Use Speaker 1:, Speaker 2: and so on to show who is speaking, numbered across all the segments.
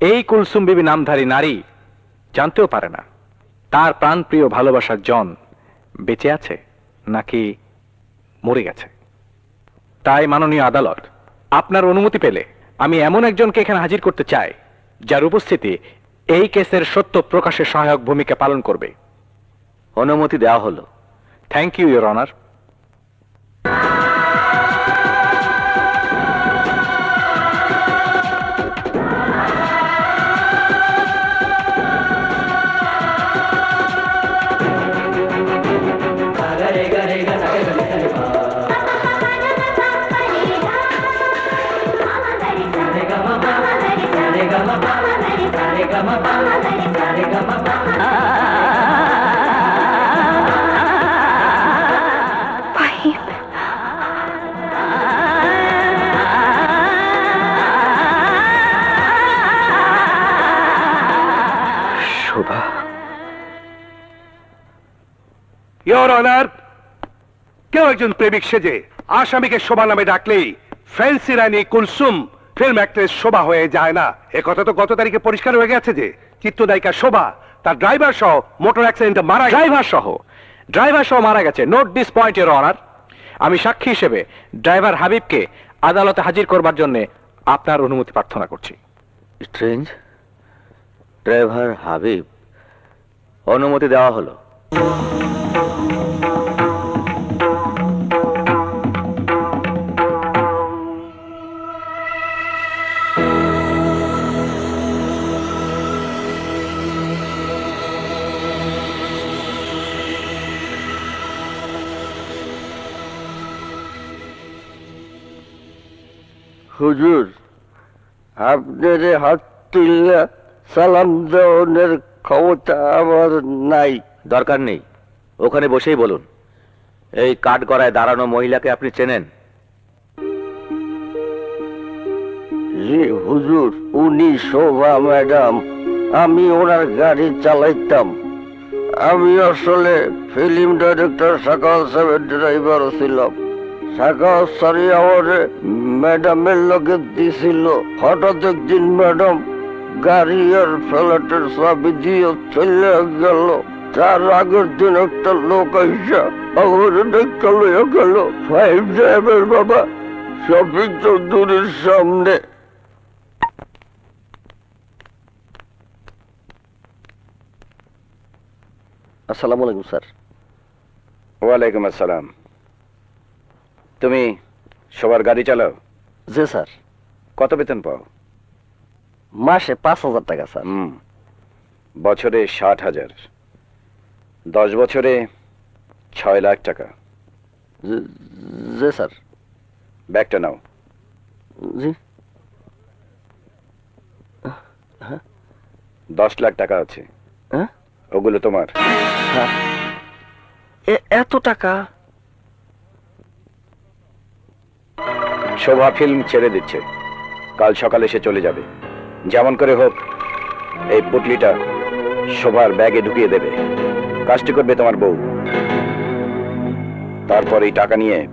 Speaker 1: এই কুলসুম বিবি নামধারী নারী জানতেও পারে না। তার প্রাণপ্রিয় ভালোবাসার জন বেঁচে আছে নাকি মরে গেছে? তাই মাননীয় আদালত আপনার অনুমতি পেলে আমি এমন একজনকে এখানে হাজির করতে চাই যার উপস্থিতি এই কেসের সত্য প্রকাশে সহায়ক ভূমিকা পালন করবে।
Speaker 2: অনুমতি দেওয়া হলো।
Speaker 1: Thank you your honour
Speaker 2: Shobha.
Speaker 3: Your honour কেউ একজন প্রেমিক সেজে আসামিকে শোভা নামে ডাকলেই fancy Rani Kulsum film actress Shobha হয়ে যায় না। এ কথা তো গত তারিখে পরিষ্কার হয়ে গেছে যে চিত্রনায়িকা শোভা তার ড্রাইভার সহ মোটর অ্যাক্সিডেন্টে মারা।
Speaker 1: ড্রাইভার সহ। ড্রাইভার সহ মারা গেছে নোট দিস পয়েন্ট এর অনার আমি সাক্ষী হিসেবে ড্রাইভার হাবিবকে আদালতে হাজির করবার জন্য আপনার অনুমতি প্রার্থনা করছি।
Speaker 2: স্ট্রেঞ্জ ড্রাইভার হাবিব অনুমতি দেওয়া হলো।
Speaker 4: হুজুর আপনার হাত তুললে সালাম দেওয়ানের ক্ষমতা আমার নাই।
Speaker 2: দরকার নেই। ওখানে বসেই বলুন। এই কাঠ গড়ায় দাঁড়ানো মহিলাকে আপনি চেনেন?
Speaker 4: জি হুজুর উনি শোভা ম্যাডাম। আমি ওনার গাড়ি চালাইতাম। আমি আসলে ফিল্ম ডাইরেক্টর সাকাল সাহেবের ড্রাইভার ছিলাম। সারি আমার ম্যাডামের লগে দিছিল। হঠাৎ একদিন ম্যাডাম গাড়ি আর ফ্ল্যাটের চাবি দিয়ে চলে গেল। তার আগের দিন একটা লোক আইসা আমার দেখা লইয়া গেল। ফাইভ ড্রাইভার বাবা শপিং চৌধুরীর সামনে। আসসালামু আলাইকুম স্যার।
Speaker 3: ওয়ালাইকুম আসসালাম। তুমি সবার গাড়ি চালাও?
Speaker 4: জি স্যার।
Speaker 3: কত বেতন পাও?
Speaker 4: মাসে পাঁচ হাজার টাকা স্যার।
Speaker 3: হুম বছরে ষাট হাজার। দশ বছরে ছয় লাখ টাকা।
Speaker 4: জি- স্যার।
Speaker 3: ব্যাগটা নাও।
Speaker 4: জি।
Speaker 3: দশ লাখ টাকা আছে।
Speaker 4: হ্যাঁ?
Speaker 3: ওগুলো তোমার।
Speaker 4: এ- এত টাকা?
Speaker 3: শোভা ফিল্ম ছেড়ে দিচ্ছে। কাল সকালে সে চলে যাবে। যেমন করে হোক এই পুটলিটা শোভার ব্যাগে ঢুকিয়ে দেবে। কাজটি করবে তোমার বউ। তারপর এই টাকা নিয়ে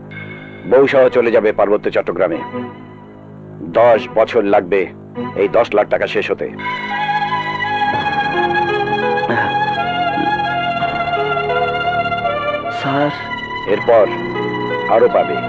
Speaker 3: বউ সহ চলে যাবে পার্বত্য চট্টগ্রামে। দশ বছর লাগবে এই দশ লাখ টাকা শেষ হতে।
Speaker 4: স্যার।
Speaker 3: এরপর আরও পাবে।